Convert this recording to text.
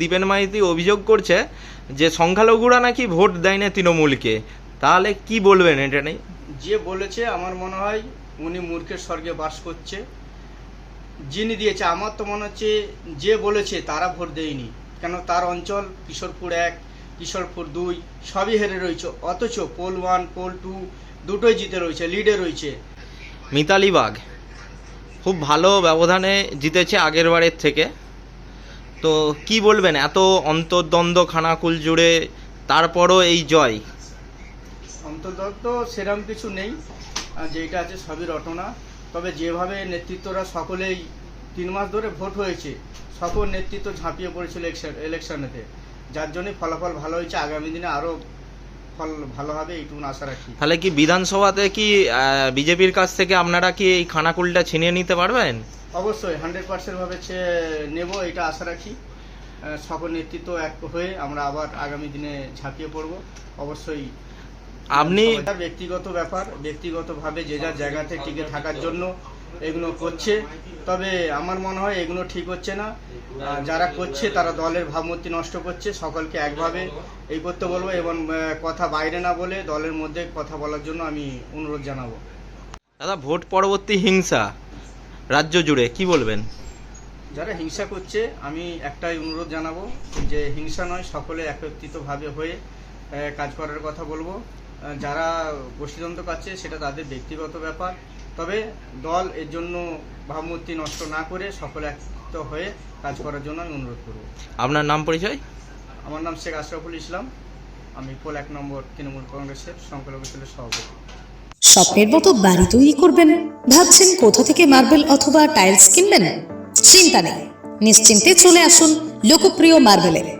দীপেন মাইতি অভিযোগ করছে যে সংখ্যালঘুরা নাকি ভোট দেয় না তৃণমূলকে। তাহলে কি বলবেন এটা নেই যে বলেছে আমার মনে হয় উনি মূর্খের স্বর্গে বাস করছে। যিনি দিয়েছে আমার তো মনে হচ্ছে যে বলেছে তারা ভোট দেয়নি। কেন তার অঞ্চল কিশোরপুর এক কিশোরপুর দুই সবই হেরে রয়েছে। অথচ পোল ওয়ান পোল টু দুটোই জিতে রয়েছে লিডে রয়েছে। মিতালি বাগ খুব ভালো ব্যবধানে জিতেছে আগের বারের থেকে। তো কি বলবেন, এত অন্তর্দ্বন্দ্ব খানাকুল জুড়ে তারপরও এই জয়? অন্তর্দ্বন্দ্ব সেরম কিছু নেই যেটা আছে সবই রটনা। তবে যেভাবে নেতৃত্বরা সকলেই তিন মাস ধরে ভোট হয়েছে, সকল নেতৃত্ব ঝাঁপিয়ে পড়েছিল ইলেকশন ইলেকশনেতে যার জন্যই ফলাফল ভালো হয়েছে, আগামী দিনে আরও ফল ভালো হবে এইটুকুন আশা রাখি। তাহলে কি বিধানসভাতে কি বিজেপির কাছ থেকে আপনারা কি এই খানাকুলটা ছিনিয়ে নিতে পারবেন? অবশ্যই হান্ড্রেড পার্সেন্ট ভাবে নেব এটা আশা রাখি। সকল নেতৃত্ব এক হয়ে আমরা আবার আগামী দিনে ঝাঁপিয়ে পড়ব। অবশ্যই আপনি ব্যক্তিগত ব্যাপার ব্যক্তিগতভাবে যে যার জায়গাতে টিকে থাকার জন্য এগুলো করছে। তবে আমার মনে হয় এগুলো ঠিক হচ্ছে না। যারা করছে তারা দলের ভাবমূর্তি নষ্ট করছে। সকলকে একভাবে এই করতে বলব এবং কথা বাইরে না বলে দলের মধ্যে কথা বলার জন্য আমি অনুরোধ জানাব। দাদা ভোট পরবর্তী হিংসা রাজ্য জুড়ে কি বলবেন? যারা হিংসা করছে আমি একটাই অনুরোধ জানাব যে হিংসা নয় সকলে একত্রিতভাবে হয়ে কাজ করার কথা বলব। যারা গোষ্ঠীতন্ত্র পাচ্ছে সেটা তাদের ব্যক্তিগত ব্যাপার। তবে দল এর জন্য ভাবমূর্তি নষ্ট না করে সকলে একত্রিত হয়ে কাজ করার জন্য আমি অনুরোধ করব। আপনার নাম পরিচয়? আমার নাম শেখ আশরাফুল ইসলাম। আমি পোল এক নম্বর তৃণমূল কংগ্রেসের সংখ্যালঘু সেলের সভাপতি। স্বপ্নের মতো বাড়ি তৈরি করবেন? ভাবছেন কোথা থেকে মার্বেল অথবা টাইলস কিনবেন? চিন্তা নেই। নিশ্চিন্তে চলে আসুন লোকপ্রিয় মার্বেলে